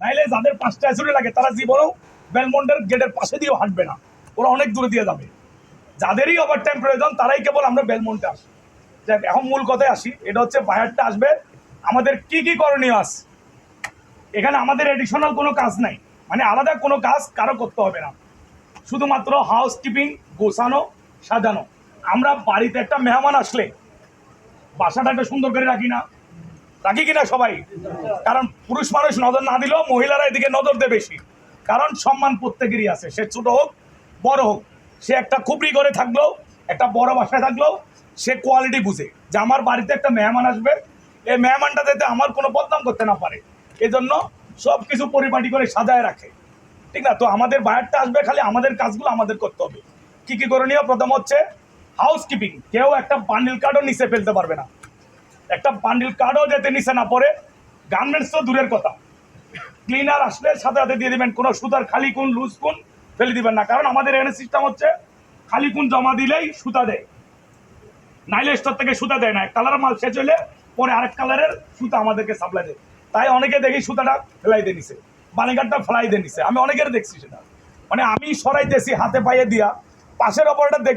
নাইলে যাদের পাঁচটা ছুটি লাগে, তারা জীবনেও বেলমন্ডের গেটের পাশে দিয়েও হাঁটবে না। ওরা অনেক দূরে দিয়ে যাবে। যাদেরই ওভার টাইম প্রয়োজন, তারাই কেবল আমরা বেলমন্টে আসি। যাক, এখন মূল কথায় আসি। এটা হচ্ছে বায়ারটা আসবে। আমাদের কি কি করণীয় আছে? এখানে আমাদের এডিশনাল কোনো কাজ নাই। মানে আলাদা কোনো কাজ কারও করতে হবে না। শুধুমাত্র হাউস কিপিং গোছানো, সাজানো। আমরা বাড়িতে একটা মেহমান আসলে বাসাটা একটা সুন্দর করে রাখি না। রাখি কিনা সবাই? কারণ পুরুষ মানুষ নজর না দিলেও মহিলারা এদিকে নজর দেয় বেশি। কারণ সম্মান প্রত্যেকেরই আছে। সে ছোট হোক, বড় হোক, সে একটা খুপড়ি করে থাকলেও, একটা বড় বাসায় থাকলেও সে কোয়ালিটি বুঝে। যে আমার বাড়িতে একটা মেহমান আসবে এই মেহমানটা যাতে আমার কোনো বদনাম করতে না পারে। এজন্য সব কিছু পরিপাটি করে সাজায় রাখে। ঠিক না? তো আমাদের বায়ারটা আসবে খালি আমাদের কাজগুলো আমাদের করতে হবে। কী কী করণীয়? প্রথম হচ্ছে হাউস কিপিং কেউ একটা বান্ডিল কার্ডও নিচে ফেলতে পারবে না। একটা বান্ডিল কার্ডও যাতে নিচে না পড়ে গার্মেন্টস তো দূরের কথা। ক্লিনার আসলে সাথে সাথে দিয়ে দিবেন, কোনো সুতার খালি কোন লুজ কোন, ফেলে দিবেন না। কারণ আমাদের এখানে সিস্টেম হচ্ছে, খালি কোন জমা দিলেই সুতা দেয়। নাইলে স্টোর থেকে সুতা দেয় না। এক কালারের মাল শেষ হলে পরে আরেক কালারের সুতা আমাদেরকে সাপ্লাই দেয়। তাই অনেকে দেখি সুতাটা ফেলাই দিয়ে নিছে বালিঘাটটা ফেলাই দিয়ে নিছে। আমি অনেকের দেখছি সেটা। মানে আমি সরাইতেছি হাতে পায়ে দিয়া, পাশের অপরটা দেখ